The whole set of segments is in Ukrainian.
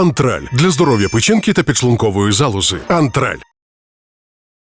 Антраль для здоров'я печінки та підшлункової залози. Антраль.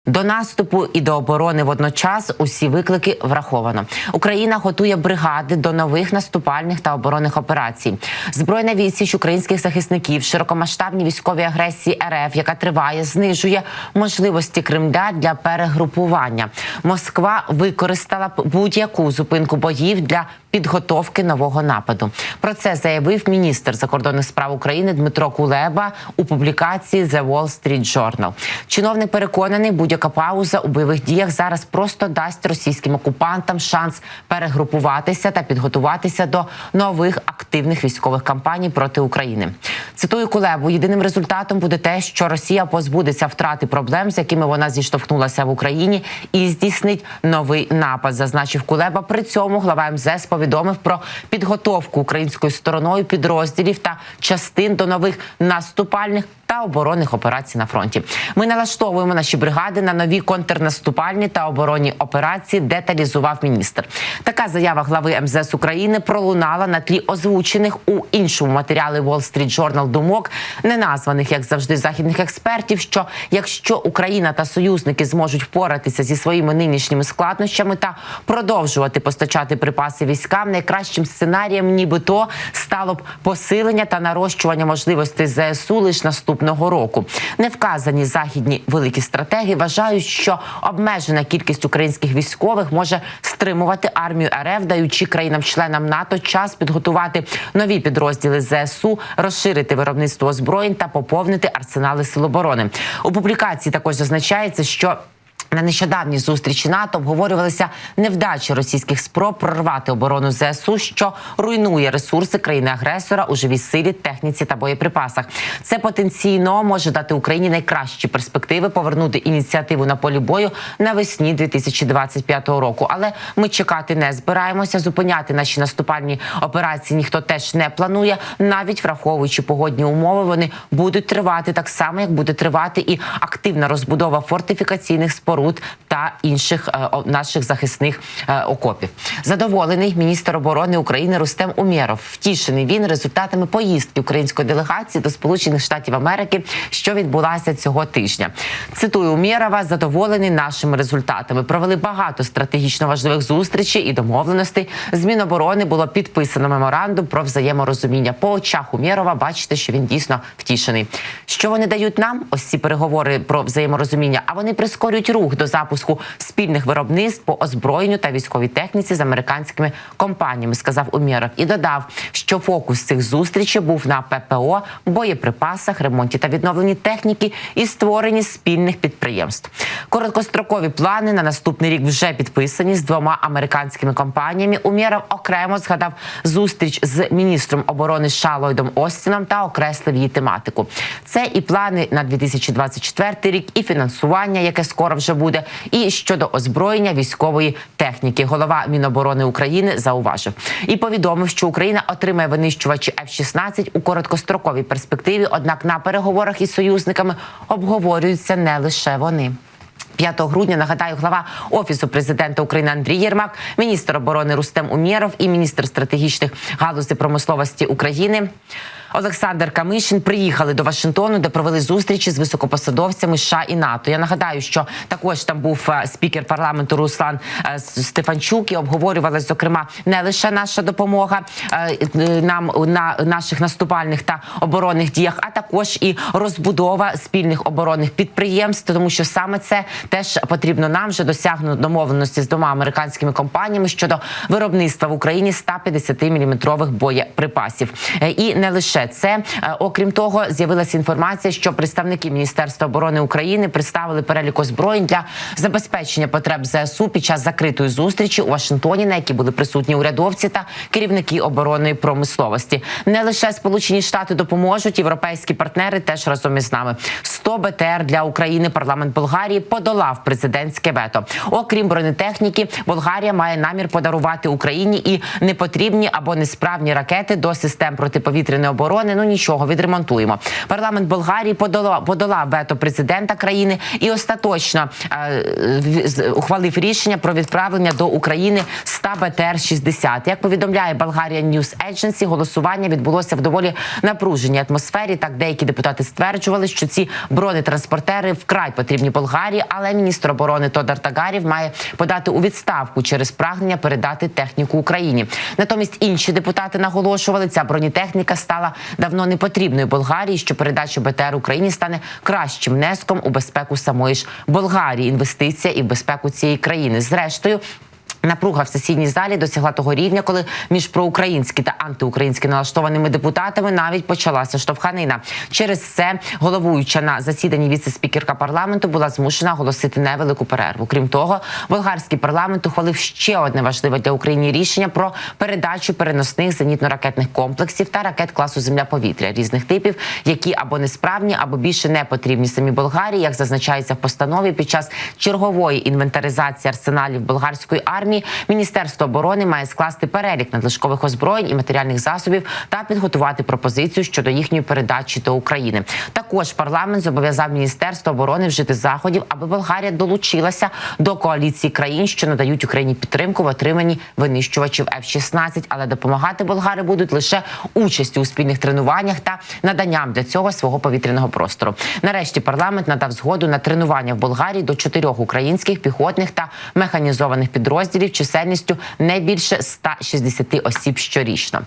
До наступу і до оборони водночас усі виклики враховано. Україна готує бригади до нових наступальних та оборонних операцій. Збройна відсіч українських захисників, широкомасштабні військові агресії РФ, яка триває, знижує можливості Кремля для перегрупування. Москва використала будь-яку зупинку боїв для підготовки нового нападу. Про це заявив міністр закордонних справ України Дмитро Кулеба у публікації The Wall Street Journal. Чиновник переконаний, будь-яка пауза у бойових діях зараз просто дасть російським окупантам шанс перегрупуватися та підготуватися до нових активних військових кампаній проти України. Цитую Кулебу: єдиним результатом буде те, що Росія позбудеться втрати проблем, з якими вона зіштовхнулася в Україні, і здійснить новий напад. Зазначив Кулеба. При цьому глава МЗС повідомив про підготовку українською стороною підрозділів та частин до нових наступальних та оборонних операцій на фронті. Ми налаштовуємо наші бригади на нові контрнаступальні та оборонні операції. Деталізував міністр. Така заява глави МЗС України пролунала на тлі озвучених у іншому матеріалі Wall Street Journal думок, не названих як завжди західних експертів. Що якщо Україна та союзники зможуть впоратися зі своїми нинішніми складнощами та продовжувати постачати припаси військам, найкращим сценарієм, нібито стало б посилення та нарощування можливостей ЗСУ лише наступного року. Не вказані західні великі стратегії вважають, що обмежена кількість українських військових може стримувати армію РФ, даючи країнам-членам НАТО час підготувати нові підрозділи ЗСУ, розширити виробництво озброєнь та поповнити арсенали сил оборони. У публікації також зазначається, що на нещодавній зустрічі НАТО обговорювалися невдачі російських спроб прорвати оборону ЗСУ, що руйнує ресурси країни-агресора у живій силі, техніці та боєприпасах. Це потенційно може дати Україні найкращі перспективи повернути ініціативу на полі бою навесні 2025 року. Але ми чекати не збираємося. Зупиняти наші наступальні операції ніхто теж не планує, навіть враховуючи погодні умови, вони будуть тривати так само, як буде тривати і активна розбудова фортифікаційних споруд та інших е, наших захисних е, окопів. Задоволений міністр оборони України Рустем Умєров. Втішений він результатами поїздки української делегації до Сполучених Штатів Америки, що відбулася цього тижня. Цитую Умєрова, задоволений нашими результатами. Провели багато стратегічно важливих зустрічей і домовленостей. З Міноборони було підписано меморандум про взаєморозуміння. По очах Умєрова бачите, що він дійсно втішений. Що вони дають нам? Ось ці переговори про взаєморозуміння. А вони прискорюють рух до запуску спільних виробництв по озброєнню та військовій техніці з американськими компаніями, сказав Умєров. І додав, що фокус цих зустрічей був на ППО, боєприпасах, ремонті та відновленні техніки і створенні спільних підприємств. Короткострокові плани на наступний рік вже підписані з двома американськими компаніями. Умєров окремо згадав зустріч з міністром оборони США Ллойдом Остіном та окреслив її тематику. Це і плани на 2024 рік, і фінансування, яке скоро вже буде, і щодо озброєння військової техніки. Голова Міноборони України зауважив і повідомив, що Україна отримає винищувачі F-16 у короткостроковій перспективі. Однак на переговорах із союзниками обговорюються не лише вони. 5 грудня нагадаю, глава офісу президента України Андрій Єрмак, міністр оборони Рустем Умєров і міністр стратегічних галузей промисловості України. Олександр Камишин приїхали до Вашингтону, де провели зустрічі з високопосадовцями США і НАТО. Я нагадаю, що також там був е, спікер парламенту Руслан е, Стефанчук і обговорювалася, зокрема, не лише наша допомога е, нам на наших наступальних та оборонних діях, а також і розбудова спільних оборонних підприємств, тому що саме це теж потрібно нам вже досягнути домовленості з двома американськими компаніями щодо виробництва в Україні 150 мм боєприпасів. І не лише це, Е, окрім того, з'явилася інформація, що представники Міністерства оборони України представили перелік озброєнь для забезпечення потреб ЗСУ під час закритої зустрічі у Вашингтоні, на якій були присутні урядовці та керівники оборонної промисловості. Не лише Сполучені Штати допоможуть, європейські партнери теж разом із нами. 100 БТР для України парламент Болгарії подолав президентське вето. Окрім бронетехніки, Болгарія має намір подарувати Україні і непотрібні або несправні ракети до систем протиповітряної оборони оборони. Ну нічого, відремонтуємо. Парламент Болгарії подолав, подолав вето президента країни і остаточно е, ухвалив рішення про відправлення до України 100 БТР-60. Як повідомляє Болгарія News Agency, голосування відбулося в доволі напруженій атмосфері. Так деякі депутати стверджували, що ці бронетранспортери вкрай потрібні Болгарії, але міністр оборони Тодар Тагарів має подати у відставку через прагнення передати техніку Україні. Натомість інші депутати наголошували, ця бронетехніка стала давно непотрібною Болгарії. Що передача БТР Україні стане кращим внеском у безпеку самої ж Болгарії. Інвестиція і в безпеку цієї країни. Зрештою. Напруга в сесійній залі досягла того рівня, коли між проукраїнські та антиукраїнськи налаштованими депутатами навіть почалася штовханина. Через це головуюча на засіданні віце-спікерка парламенту була змушена оголосити невелику перерву. Крім того, болгарський парламент ухвалив ще одне важливе для України рішення про передачу переносних зенітно-ракетних комплексів та ракет класу земля-повітря різних типів, які або несправні, або більше не потрібні самі Болгарії, як зазначається в постанові під час чергової інвентаризації арсеналів болгарської армії. Міністерство оборони має скласти перелік надлишкових озброєнь і матеріальних засобів та підготувати пропозицію щодо їхньої передачі до України. Також парламент зобов'язав міністерство оборони вжити заходів, аби Болгарія долучилася до коаліції країн, що надають Україні підтримку в отриманні винищувачів F-16, але допомагати болгари будуть лише участю у спільних тренуваннях та наданням для цього свого повітряного простору. Нарешті парламент надав згоду на тренування в Болгарії до чотирьох українських піхотних та механізованих підрозділів чисельністю не більше 160 осіб щорічно.